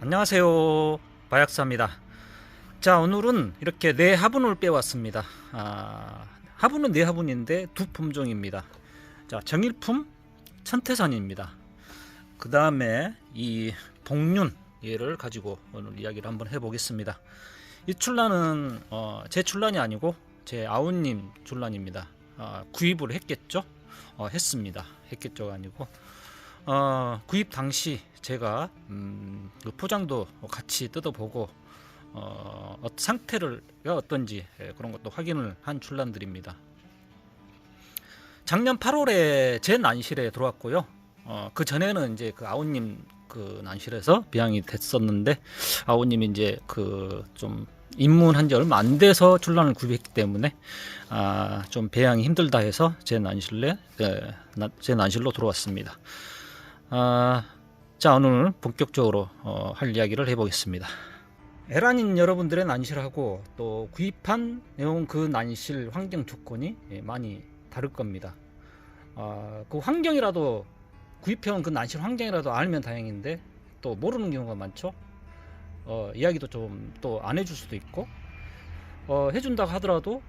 안녕하세요. 마약사입니다. 자 오늘은 이렇게 네 화분을 빼왔습니다. 아, 화분은 네 화분인데 두 품종입니다. 자 정일품 천태산입니다. 그 다음에 이 복륜 얘를 가지고 오늘 이야기를 한번 해보겠습니다. 이 출란은 어, 제 출란이 아니고 제 아우님 출란입니다. 아, 구입을 했겠죠? 어, 했습니다. 했겠죠가 아니고 어, 구입 당시 제가 음, 그 포장도 같이 뜯어보고 어, 어, 상태를 어떤지 예, 그런 것도 확인을 한 출란들입니다. 작년 8월에 제 난실에 들어왔고요. 어, 그 전에는 이제 그 아우님 그 난실에서 비양이 됐었는데 아우님이 이제 그 좀 입문한 지 얼마 안 돼서 출란을 구입했기 때문에 아, 좀 배양이 힘들다 해서 제 난실에 예, 나- 제 난실로 들어왔습니다. 아, 자 오늘 본격적으로 어, 할 이야기를 해보겠습니다. 에란인 여러분들의 난실하고 또 구입한 내용 그 난실 환경 조건이 예, 많이 다를 겁니다. 아, 그 환경이라도 구입해온 그 난실 환경이라도 알면 다행인데 또 모르는 경우가 많죠. 어, 이야기도 좀 또 안 해줄 수도 있고 어, 해준다고 하더라도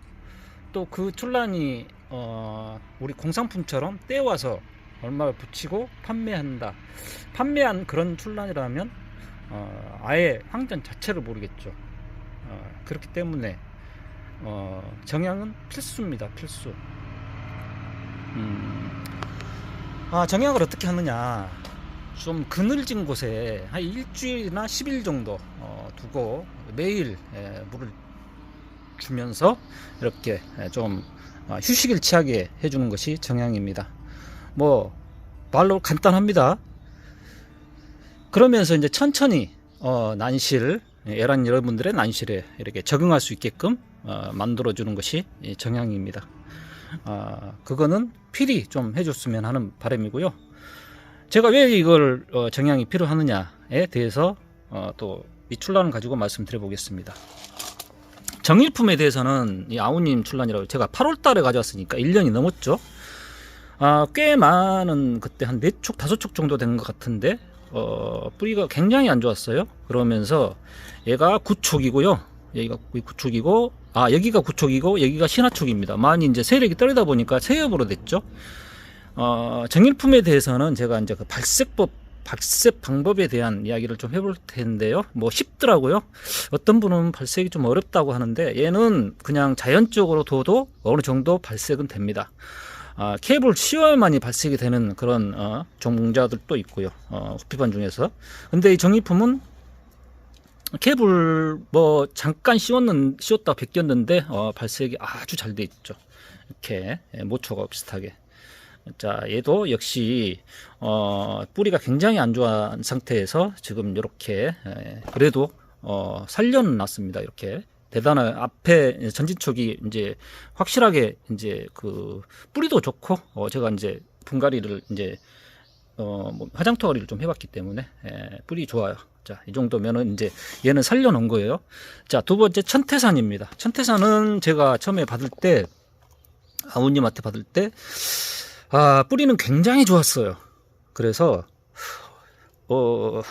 또 그 출란이 어, 우리 공산품처럼 떼와서 얼마를 붙이고 판매한다. 판매한 그런 출란이라면 어, 아예 황전 자체를 모르겠죠. 어, 그렇기 때문에 어, 정향은 필수입니다. 필수. 음, 아, 정향을 어떻게 하느냐? 좀 그늘진 곳에 한 일주일이나 10일 정도 어, 두고 매일 에, 물을 주면서 이렇게 에, 좀 어, 휴식을 취하게 해주는 것이 정향입니다. 뭐 말로 간단합니다. 그러면서 이제 천천히 어, 난실 애란 여러분들의 난실에 이렇게 적응할 수 있게끔 어, 만들어 주는 것이 이 정향입니다. 아, 그거는 필히 좀 해줬으면 하는 바람이고요. 제가 왜 이걸 어, 정향이 필요하느냐에 대해서 어, 또이 출란을 가지고 말씀드려 보겠습니다. 정일품에 대해서는 이 아우님 출란이라고 제가 8월 달에 가져왔으니까 1년이 넘었죠. 아, 꽤 많은 그때 한 네 촉, 다섯 촉 정도 된 것 같은데 어, 뿌리가 굉장히 안 좋았어요. 그러면서 얘가 구촉이고요. 여기가 구촉이고 아 여기가 구촉이고 여기가 신화촉입니다. 많이 이제 세력이 떨어다 보니까 세엽으로 됐죠. 어, 정일품에 대해서는 제가 이제 그 발색법 발색 방법에 대한 이야기를 좀 해볼 텐데요. 뭐 쉽더라고요. 어떤 분은 발색이 좀 어렵다고 하는데 얘는 그냥 자연적으로 둬도 어느 정도 발색은 됩니다. 아, 케이블 씌워야만이 발색이 되는 그런 어, 종자들도 있고요. 어, 후피반 중에서. 근데 이 정리품은 케이블 뭐 잠깐 씌웠는 씌웠다 벗겼는데 어, 발색이 아주 잘 돼 있죠. 이렇게 예, 모초가 비슷하게. 자, 얘도 역시 어, 뿌리가 굉장히 안 좋은 상태에서 지금 이렇게 예, 그래도 어, 살려는 놨습니다. 이렇게 대단한 앞에 전진촉이 이제 확실하게 이제 그 뿌리도 좋고 어, 제가 이제 분갈이를 이제 어, 뭐 화장터리를 좀 해봤기 때문에 예, 뿌리 좋아요. 자, 이 정도면은 이제 얘는 살려놓은 거예요. 자, 두 번째 천태산입니다. 천태산은 제가 처음에 받을 때 아우님한테 받을 때 아, 뿌리는 굉장히 좋았어요. 그래서 어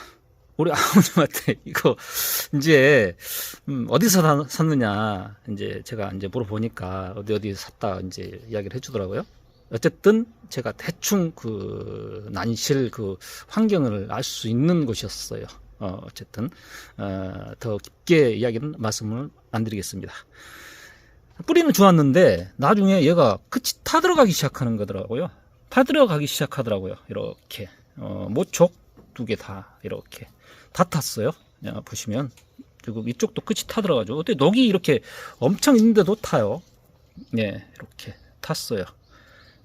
우리 아우님한테 이거 이제 음, 어디서 사- 샀느냐 이제 제가 이제 물어보니까 어디 어디 샀다 이제 이야기를 해주더라고요. 어쨌든 제가 대충 그 난실 그 환경을 알 수 있는 곳이었어요. 어, 어쨌든 어, 더 깊게 이야기는 말씀을 안 드리겠습니다. 뿌리는 좋았는데 나중에 얘가 끝이 타 들어가기 시작하는 거더라고요. 타 들어가기 시작하더라고요. 이렇게 어, 모촉 두 개 다 이렇게 다 탔어요. 야, 보시면 그리고 이쪽도 끝이 타 들어가죠. 어때 녹이 이렇게 엄청 있는데도 타요. 네, 이렇게 탔어요.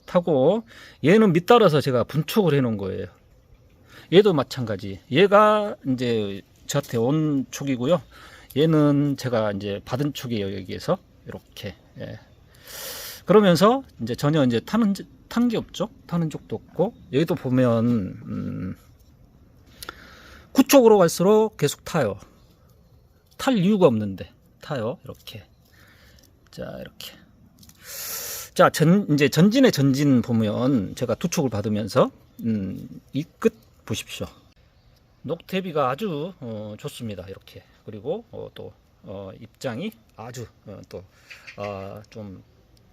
타고 얘는 밑따라서 제가 분촉을 해놓은 거예요. 얘도 마찬가지. 얘가 이제 저한테 온 촉이고요. 얘는 제가 이제 받은 촉이에요. 여기에서 이렇게. 예. 그러면서 이제 전혀 이제 타는 탄 게 없죠. 타는 적도 없고 여기도 보면 음, 구쪽으로 갈수록 계속 타요. 탈 이유가 없는데 타요. 이렇게. 자 이렇게. 자, 전, 이제 전진의 전진 보면 제가 두 촉을 받으면서, 음, 이 끝 보십시오. 녹태비가 아주 어, 좋습니다. 이렇게 그리고 어, 또 어, 입장이 아주 어, 또좀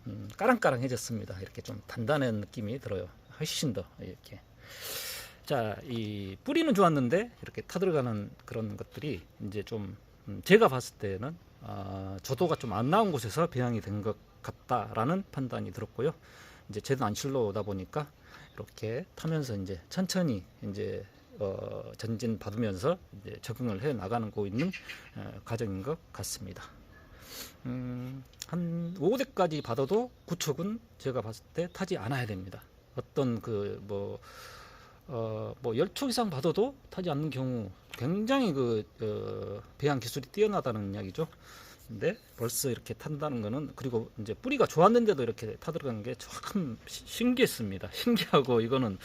음, 까랑까랑해졌습니다. 이렇게 좀 단단한 느낌이 들어요. 훨씬 더 이렇게. 자, 이 뿌리는 좋았는데 이렇게 타들어가는 그런 것들이 이제 좀 음, 제가 봤을 때는 아, 저도가 좀 안 나온 곳에서 배양이 된 것 같다라는 판단이 들었고요. 이제 제도 안 실로 오다 보니까 이렇게 타면서 이제 천천히 이제 어, 전진 받으면서 이제 적응을 해 나가는 거 있는 어, 과정인 것 같습니다. 음, 한 5대까지 받아도 구축은 제가 봤을 때 타지 않아야 됩니다. 어떤 그뭐 어, 뭐 열초 이상 받아도 타지 않는 경우 굉장히 그 어, 배양 기술이 뛰어나다는 이야기죠. 근데 벌써 이렇게 탄다는 거는 그리고 이제 뿌리가 좋았는데도 이렇게 타들어간 게 참 신기했습니다. 신기하고 이거는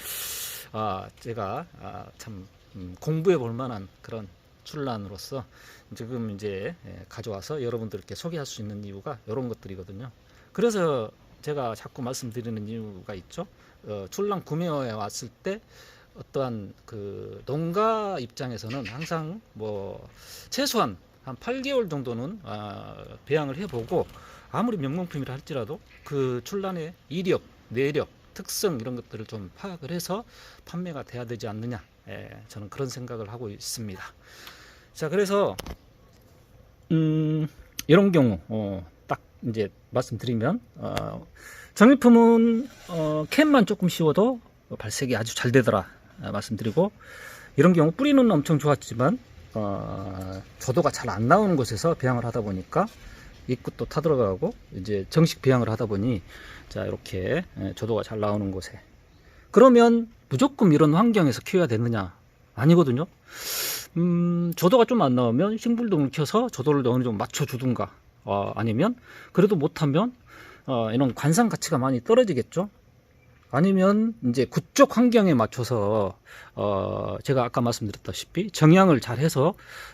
아 제가 아, 참 음, 공부해 볼 만한 그런 출란으로서 지금 이제 예, 가져와서 여러분들께 소개할 수 있는 이유가 이런 것들이거든요. 그래서 제가 자꾸 말씀드리는 이유가 있죠. 어, 출란 구매에 왔을 때 어떠한 그 농가 입장에서는 항상 뭐 최소한 한 8개월 정도는 아, 배양을 해보고 아무리 명명품이라 할지라도 그 출란의 이력, 내력, 특성 이런 것들을 좀 파악을 해서 판매가 돼야 되지 않느냐. 예, 저는 그런 생각을 하고 있습니다. 자, 그래서 음, 이런 경우 어, 딱 이제 말씀드리면 어, 정리품은 어, 캔만 조금 씌워도 발색이 아주 잘 되더라 아, 말씀드리고 이런 경우 뿌리는 엄청 좋았지만 어, 저도가 잘 안 나오는 곳에서 배양을 하다 보니까 입구도 타들어가고 이제 정식 배양을 하다 보니 자 이렇게 예, 저도가 잘 나오는 곳에. 그러면 무조건 이런 환경에서 키워야 되느냐? 아니거든요. 음, 저도가 좀 안 나오면 싱불동을 켜서 저도를 어느 정도 맞춰주든가 어, 아니면 그래도 못하면 어, 이런 관상 가치가 많이 떨어지겠죠 아니면 이제 그쪽 환경에 맞춰서 어 제가 아까 말씀드렸다시피 정향을 잘 해서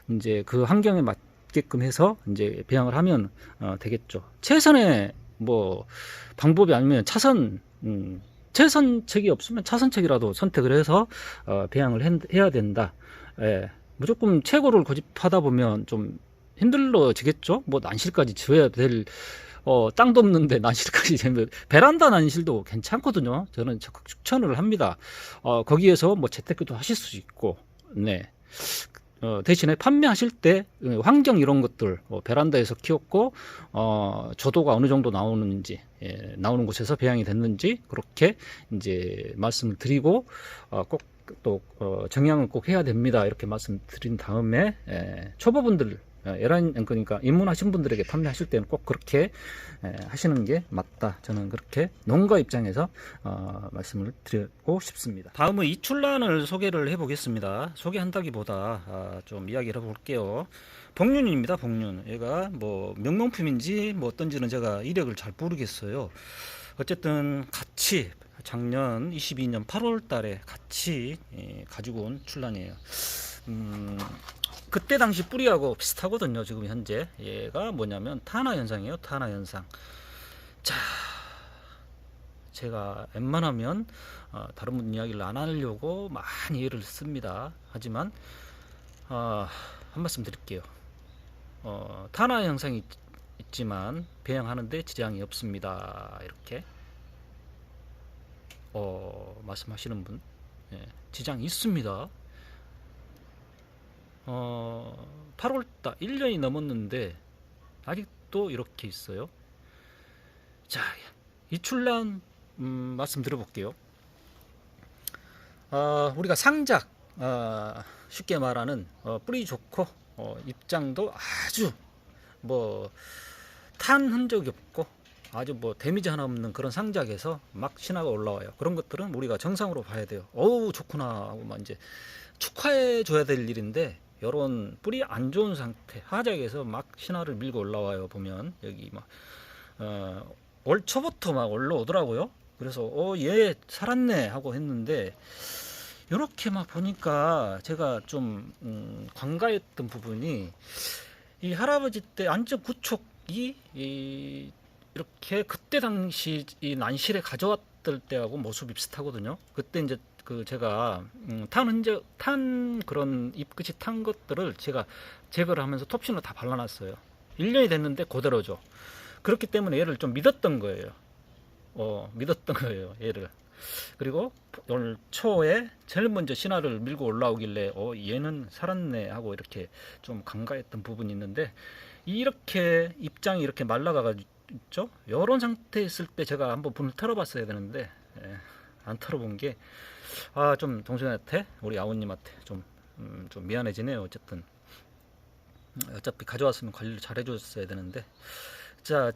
이제 그 환경에 맞게끔 해서 이제 배양을 하면 어 되겠죠. 최선의 뭐 방법이 아니면 차선 음 최선책이 없으면 차선책이라도 선택을 해서 어 배양을 해- 해야 된다. 예. 무조건 최고를 고집하다 보면 좀 힘들어지겠죠. 뭐 난실까지 지어야 될 어, 땅도 없는데 난실까지 되면 베란다 난실도 괜찮거든요. 저는 적극 추천을 합니다. 어, 거기에서 뭐 재테크도 하실 수 있고, 네. 어, 대신에 판매하실 때 어, 환경 이런 것들 어, 베란다에서 키웠고 어, 저도가 어느 정도 나오는지 예, 나오는 곳에서 배양이 됐는지 그렇게 이제 말씀을 드리고 어, 꼭 또 어, 정량을 꼭 해야 됩니다 이렇게 말씀드린 다음에 예, 초보분들 어, 에란 그러니까 입문하신 분들에게 판매하실 때는 꼭 그렇게 에, 하시는 게 맞다. 저는 그렇게 농가 입장에서 어, 말씀을 드리고 싶습니다. 다음은 이출란을 소개를 해보겠습니다. 소개한다기보다 아, 좀 이야기를 해볼게요. 복륜입니다. 복륜. 얘가 뭐 명명품인지 뭐 어떤지는 제가 이력을 잘 모르겠어요. 어쨌든 같이 작년 22년 8월 달에 같이 예, 가지고 온 출란이에요. 음, 그때 당시 뿌리하고 비슷하거든요. 지금 현재 얘가 뭐냐면 타나 현상이에요. 타나 현상. 자, 제가 웬만하면 어, 다른 분 이야기를 안 하려고 많이 예를 씁니다. 하지만 어, 한 말씀 드릴게요. 어, 타나 현상이 있, 있지만 배양하는데 지장이 없습니다. 이렇게 어, 말씀하시는 분 예, 지장이 있습니다. 어, 8월달 1년이 넘었는데 아직도 이렇게 있어요. 자, 이 출란 음, 말씀 드려볼게요. 어, 우리가 상작 어, 쉽게 말하는 어, 뿌리 좋고 어, 입장도 아주 뭐 탄 흔적이 없고 아주 뭐 데미지 하나 없는 그런 상작에서 막 신화가 올라와요. 그런 것들은 우리가 정상으로 봐야 돼요. 어우 좋구나 하고 막 이제 축하해 줘야 될 일인데 요런 뿌리 안 좋은 상태 하작에서 막 신화를 밀고 올라와요 보면 여기 막 어, 올 초부터 막 올라오더라고요 그래서 어얘 살았네 하고 했는데 요렇게 막 보니까 제가 좀 음, 관가했던 부분이 이 할아버지 때 안전 구촉이 이, 이렇게 그때 당시 이 난실에 가져왔을 때하고 모습이 비슷하거든요 그때 이제 그 제가 음, 탄 흔적 탄 그런 잎끝이 탄 것들을 제가 제거를 하면서 톱신으로 다 발라놨어요. 1년이 됐는데 그대로죠. 그렇기 때문에 얘를 좀 믿었던 거예요. 어, 믿었던 거예요. 얘를. 그리고 오늘 초에 제일 먼저 신화를 밀고 올라오길래 어 얘는 살았네 하고 이렇게 좀 간과했던 부분이 있는데 이렇게 입장이 이렇게 말라가가지고 이런 상태에 있을 때 제가 한번 분을 털어봤어야 되는데 예, 안 털어본 게 아 좀 동생한테 우리 아우님한테 좀, 음, 좀 미안해지네요 어쨌든. 음, 어차피 가져왔으면 관리를 잘 해줬어야 되는데. 자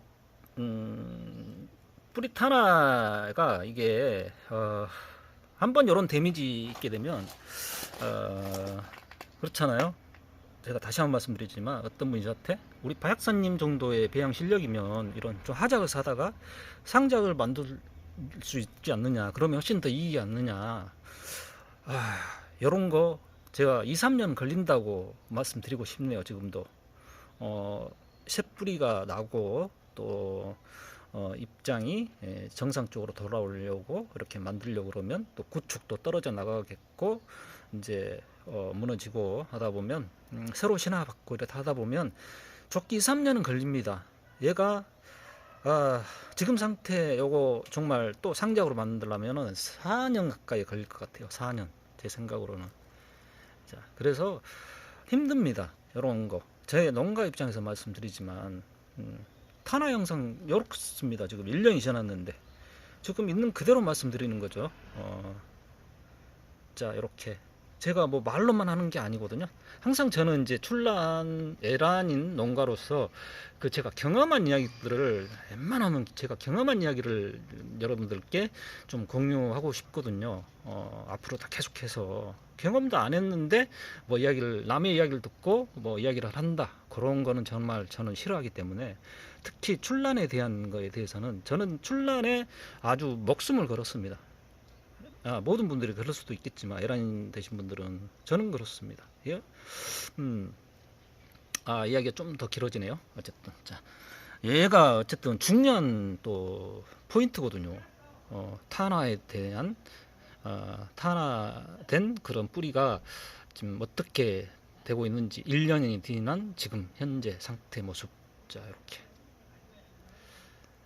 음, 뿌리타나가 이게 어, 한번 이런 데미지 있게 되면 어, 그렇잖아요. 제가 다시 한번 말씀드리지만 어떤 분이 저한테 우리 박약사님 정도의 배양 실력이면 이런 좀 하작을 사다가 상작을 만들 수 있지 않느냐 그러면 훨씬 더 이익이 않느냐. 아 이런 거 제가 2, 3년 걸린다고 말씀드리고 싶네요 지금도. 어, 새뿌리가 나고 또 어, 입장이 예, 정상적으로 돌아오려고 이렇게 만들려고 그러면 또 구축도 떨어져 나가겠고 이제 어, 무너지고 하다 보면 음, 새로 신화 받고 이렇게 하다 보면 2, 3년은 걸립니다. 얘가 아, 지금 상태 요거 정말 또 상작으로 만들려면은 4년 가까이 걸릴 것 같아요. 4년 제 생각으로는. 자, 그래서 힘듭니다. 이런 거. 제 농가 입장에서 말씀드리지만 음, 타나 영상 이렇습니다. 지금 1년이 지났는데 지금 있는 그대로 말씀드리는 거죠. 어, 자 이렇게 제가 뭐 말로만 하는 게 아니거든요. 항상 저는 이제 출란 애란인 농가로서 그 제가 경험한 이야기들을 웬만하면 제가 경험한 이야기를 여러분들께 좀 공유하고 싶거든요. 어, 앞으로 다 계속해서 경험도 안 했는데 뭐 이야기를 남의 이야기를 듣고 뭐 이야기를 한다 그런 거는 정말 저는 싫어하기 때문에 특히 출란에 대한 거에 대해서는 저는 출란에 아주 목숨을 걸었습니다. 아, 모든 분들이 그럴 수도 있겠지만 에란인 되신 분들은 저는 그렇습니다. 예? 음, 아 이야기가 좀 더 길어지네요. 어쨌든 자 얘가 어쨌든 중요한 또 포인트거든요. 어, 탄화에 대한 어, 탄화된 그런 뿌리가 지금 어떻게 되고 있는지 1년이 지난 지금 현재 상태 모습 자 이렇게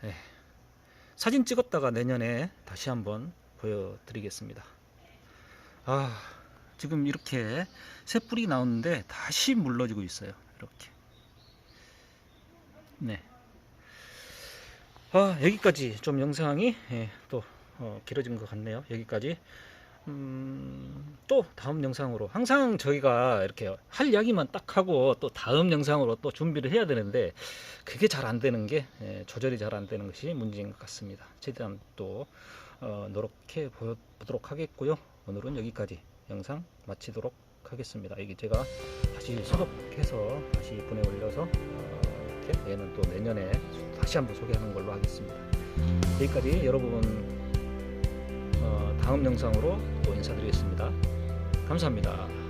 예. 사진 찍었다가 내년에 다시 한번 보여드리겠습니다. 아 지금 이렇게 새 뿌리 나오는데 다시 물러지고 있어요. 이렇게 네. 아 여기까지 좀 영상이 예, 또 어, 길어진 것 같네요. 여기까지. 음, 또 다음 영상으로 항상 저희가 이렇게 할 이야기만 딱 하고 또 다음 영상으로 또 준비를 해야 되는데 그게 잘 안 되는 게 예, 조절이 잘 안 되는 것이 문제인 것 같습니다. 최대한 또 어, 노력해 보- 보도록 하겠고요. 오늘은 여기까지 영상 마치도록 하겠습니다. 이게 제가 다시 소독해서 다시 분해 올려서 어, 이렇게 얘는 또 내년에 다시 한번 소개하는 걸로 하겠습니다. 여기까지 여러분 어, 다음 영상으로 또 인사드리겠습니다. 감사합니다.